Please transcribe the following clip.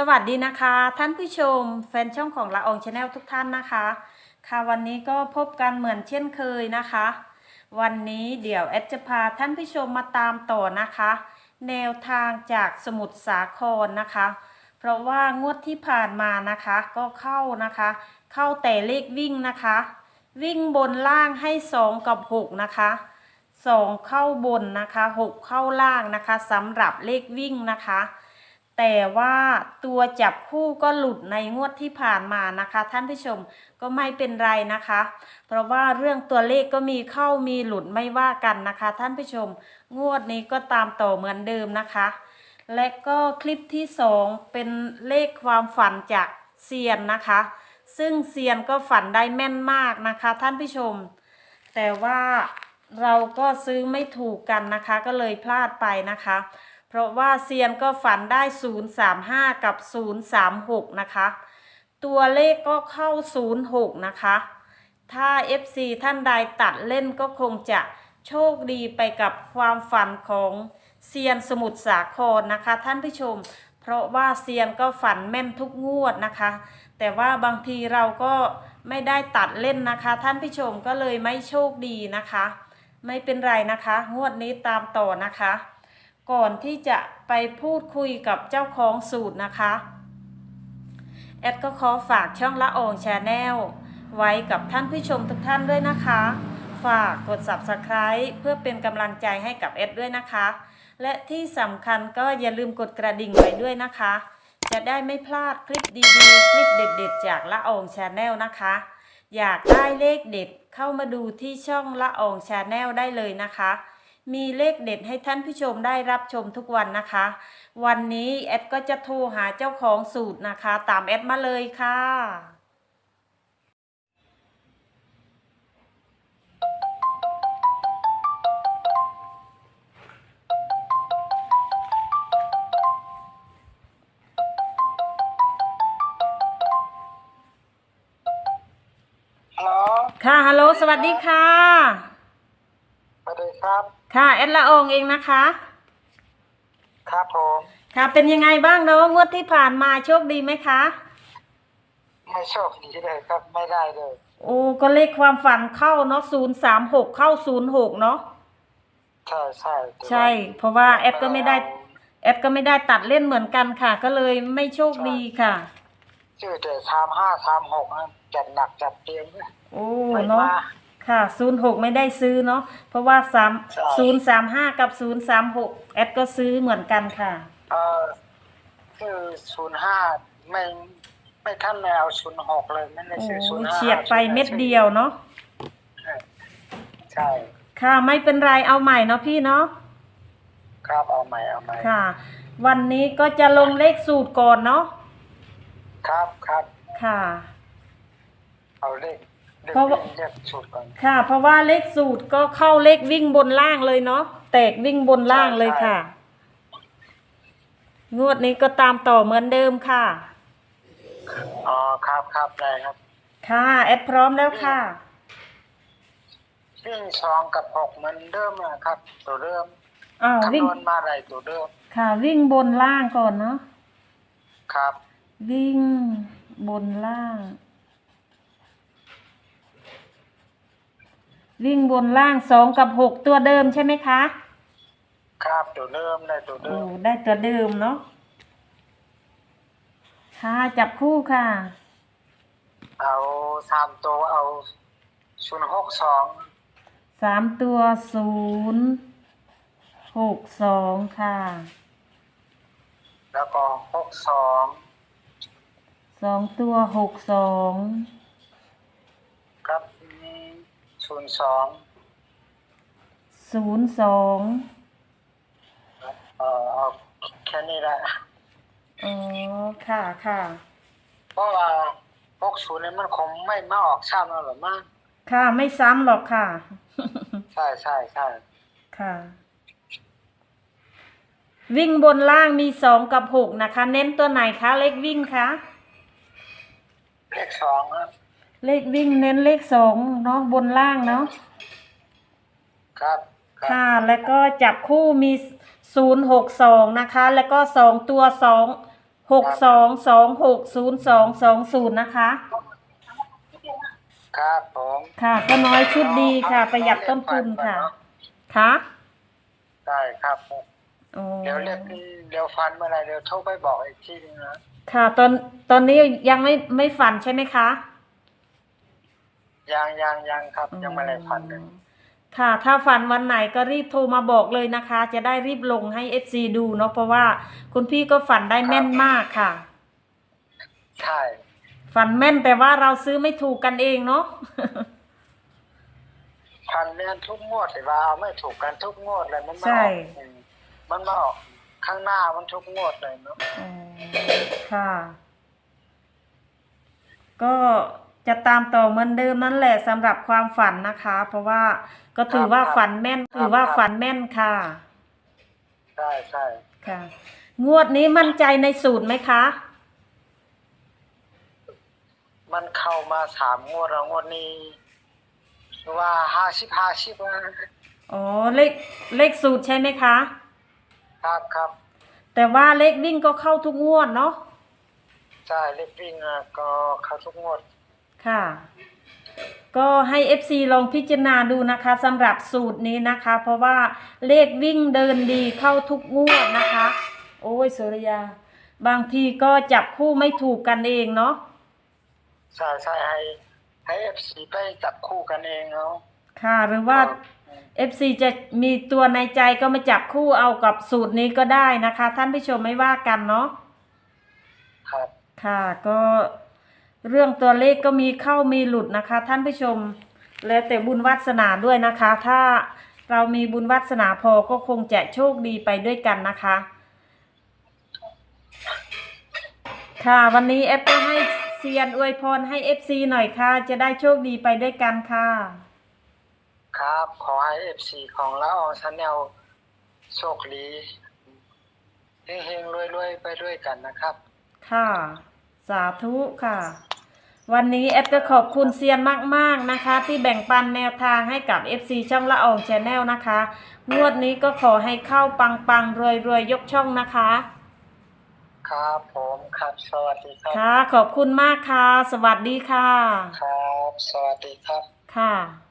สวัสดีนะคะ ท่านผู้ชม แฟนช่องของละอองชาแนลทุกท่านนะคะ ค่ะวันนี้ก็พบกันเหมือนเช่นเคยนะคะ วันนี้เดี๋ยวแอดจะพาท่านผู้ชมมาตามต่อนะคะ แนวทางจากสมุทรสาครนะคะ เพราะว่างวดที่ผ่านมานะคะ ก็เข้านะคะ เข้าแต่เลขวิ่งนะคะ วิ่งบนล่างให้สองกับหกนะคะสองเข้าบนนะคะหกเข้าล่างนะคะสำหรับเลขวิ่งนะคะ แต่ว่าตัวจับคู่ก็หลุดในงวดที่ผ่านมานะคะ ท่านผู้ชมก็ไม่เป็นไรนะคะ เพราะว่าเรื่องตัวเลขก็มีเข้ามีหลุดไม่ว่ากันนะคะ ท่านผู้ชม งวดนี้ก็ตามต่อเหมือนเดิมนะคะ และก็คลิปที่สองเป็นเลขความฝันจากเซียนนะคะ ซึ่งเซียนก็ฝันได้แม่นมากนะคะ ท่านผู้ชม แต่ว่าเราก็ซื้อไม่ถูกกันนะคะ ก็เลยพลาดไปนะคะ เพราะว่าเซียนก็ฝันได้ 035 กับ 036 นะคะ ตัวเลขก็เข้า 06 นะคะ ถ้า FC ท่านใดตัดเล่นก็คงจะโชคดีไปกับความฝันของเซียนสมุทรสาครนะคะ ท่านผู้ชม เพราะว่าเซียนก็ฝันแม่นทุกงวดนะคะ แต่ว่าบางทีเราก็ไม่ได้ตัดเล่นนะคะ ท่านผู้ชมก็เลยไม่โชคดีนะคะ ไม่เป็นไรนะคะ งวดนี้ตามต่อนะคะ ก่อนที่จะไปพูดคุยกับเจ้าของสูตรนะคะ แอดก็ขอฝากช่องละอองชาแนลไว้กับท่านผู้ชมทุกท่านด้วยนะคะ ฝากกด subscribe เพื่อเป็นกำลังใจให้กับแอดด้วยนะคะ และที่สำคัญก็อย่าลืมกดกระดิ่งไว้ด้วยนะคะ จะได้ไม่พลาดคลิปดีๆ คลิปเด็ดๆ จากละอองชาแนลนะคะ อยากได้เลขเด็ดเข้ามาดูที่ช่องละอองชาแนลได้เลยนะคะ มีเลขเด็ดให้ท่านผู้ชมได้รับชมทุกวันนะคะ วันนี้แอดก็จะโทรหาเจ้าของสูตรนะคะ ตามแอดมาเลยค่ะฮัลโหลค่ะฮัลโหลสวัสดีค่ะ สวัสดีครับ ค่ะแอดละอองเองนะคะ ครับผมค่ะ เป็นยังไงบ้างเนาะงวดที่ผ่านมาโชคดีไหมคะ ไม่โชคดีเลยครับไม่ได้เลย โอ้ก็เลขความฝันเข้าเนาะศูนย์สามหกเข้าศูนย์หกเนาะใช่ใช่แต่ว่าใช่ เพราะว่าแอดก็ไม่ได้ แอดก็ไม่ได้ตัดเล่นเหมือนกันค่ะ ก็เลยไม่โชคดีค่ะ ชื่อแต่สามห้าสามหกนะจัดหนักจัดเตียงนะโอ้ไม่เนาะ มา ค่ะศูนย์หกไม่ได้ซื้อเนาะเพราะว่าสามใช่ศูนย์สามห้ากับศูนย์สามหกแอดก็ซื้อเหมือนกันค่ะ เออคือศูนย์ห้าไม่ไม่ท่านไม่เอาศูนย์หกเลยไม่ได้โอ้ซื้อศูนย์ห้าเฉียดไปเม็ดเดียวเนาะใช่ค่ะไม่เป็นไรเอาใหม่เนาะพี่เนาะครับเอาใหม่เอาใหม่ค่ะ วันนี้ก็จะลงเลขสูตรก่อนเนาะครับครับค่ะ เอาเลข เลขเพราะว่า เลขสูตรก่อน ค่ะ เพราะว่าเลขสูตรก็เข้าเลขวิ่งบนล่างเลยเนาะแตกวิ่งบนล่างเลยค่ะ งวดนี้ก็ตามต่อเหมือนเดิมค่ะ อ๋อครับครับได้ครับค่ะ แอดพร้อมแล้วค่ะ วิ่งสองกับหกเหมือนเดิมนะครับ ตัวเดิมอ้าวคำวิ่งนวณมาอะไรตัวเดิมค่ะ วิ่งบนล่างก่อนเนาะครับ วิ่งบนล่าง วิ่งบนล่างสองกับหกตัวเดิมใช่ไหมคะ ครับตัวเดิมได้ตัวโอ้เดิมได้ตัวเดิมเนาะค่ะจับคู่ค่ะ เอาสามตัวเอาศูนย์หกสองสามตัวศูนย์หกสองค่ะ แล้วก็หกสองสองตัวหกสองครับ ศูนย์สองศูนย์สองเอ่อเอาแค่นี้แหละอ๋อค่ะค่ะเพราะว่าหกศูนย์นี่มันคงไม่มาออกซ้ำแล้วหรอมั้งค่ะ ไม่ซ้ำหรอกค่ะ ใช่ใช่ใช่ค่ะ วิ่งบนล่างมีสองกับหกนะคะ เน้นตัวไหนคะ เลขวิ่งคะ เลขสองครับ เลขวิ่งเน้นเลขสองเนาะบนล่างเนาะครับครับค่ะ แล้วก็จับคู่มีศูนย์หกสองนะคะ แล้วก็สองตัวสองหกสองสองหกศูนย์สองสองศูนย์นะคะ ครับผมค่ะ ก็น้อยชุดดีค่ะ ประหยัดต้นทุนค่ะค่ะได้ครับอ๋อ เดี๋ยวเรียกเดี๋ยวฟันเมื่อไหรเดี๋ยวโทรไปบอกอีกทีนึงนะ ค่ะตอนตอนนี้ยังไม่ไม่ฝันใช่ไหมคะ ยังยังยังครับยังไม่ได้ฟันเลยค่ะ ถ้าฝันวันไหนก็รีบโทรมาบอกเลยนะคะ จะได้รีบลงให้ FC ดูเนาะเพราะว่าคุณพี่ก็ฝันได้แม่นมากค่ะ ใช่ ฝันแม่นแต่ว่าเราซื้อไม่ถูกกันเองเนาะฟันเนี่ยทุกงวดแต่ว่าเอาไม่ถูกกันทุกงวดเลยมันมาใช่ออกอืมมันมาออกข้างหน้ามันทุกงวดเลยเนาะอ๋อค่ะ ก็ จะตามต่อเหมือนเดิมนั่นแหละสำหรับความฝันนะคะ เพราะว่าก็ถือว่าฝันแม่น ถือว่าฝันแม่นค่ะ ใช่ใช่ค่ะ งวดนี้มั่นใจในสูตรไหมคะ มันเข้ามาสามงวดแล้วงวดนี้ว่าห้าสิบห้าสิบนะอ๋อเลขเลขสูตรใช่ไหมคะ ครับครับ แต่ว่าเลขวิ่งก็เข้าทุกงวดเนาะใช่เล็กวิ่งอะก็เข้าทุกงวด ค่ะ ก็ให้ FC ลองพิจารณาดูนะคะสำหรับสูตรนี้นะคะ เพราะว่าเลขวิ่งเดินดีเข้าทุกงวดนะคะ โอ้ยสุริยา บางทีก็จับคู่ไม่ถูกกันเองเนาะใช่ใช่ให้ให้เอฟซีไปจับคู่กันเองเนาะค่ะหรือว่า FC จะมีตัวในใจก็มาจับคู่เอากับสูตรนี้ก็ได้นะคะ ท่านผู้ชมไม่ว่ากันเนาะครับ ค่ะก็ เรื่องตัวเลขก็มีเข้ามีหลุดนะคะ ท่านผู้ชม แล้วแต่บุญวาสนาด้วยนะคะ ถ้าเรามีบุญวาสนาพอก็คงจะโชคดีไปด้วยกันนะคะ ค่ะวันนี้เอฟก็ให้เซียนอวยพรให้ FC หน่อยค่ะ จะได้โชคดีไปด้วยกันค่ะ ครับ ขอให้เอฟซีของละอองชาแนลโชคดีเฮงๆรวยๆไปด้วยกันนะครับ ค่ะ สาธุค่ะ วันนี้แอดก็ขอบคุณเซียนมากๆนะคะ ที่แบ่งปันแนวทางให้กับ FC ช่องละอองชาแนลนะคะ งวดนี้ก็ขอให้เข้าปังปังรวยรวยๆ ยกช่องนะคะ ครับผมครับสวัสดีครับ ค่ะ ขอบคุณมากค่ะ สวัสดีค่ะ ครับ สวัสดีครับ ค่ะ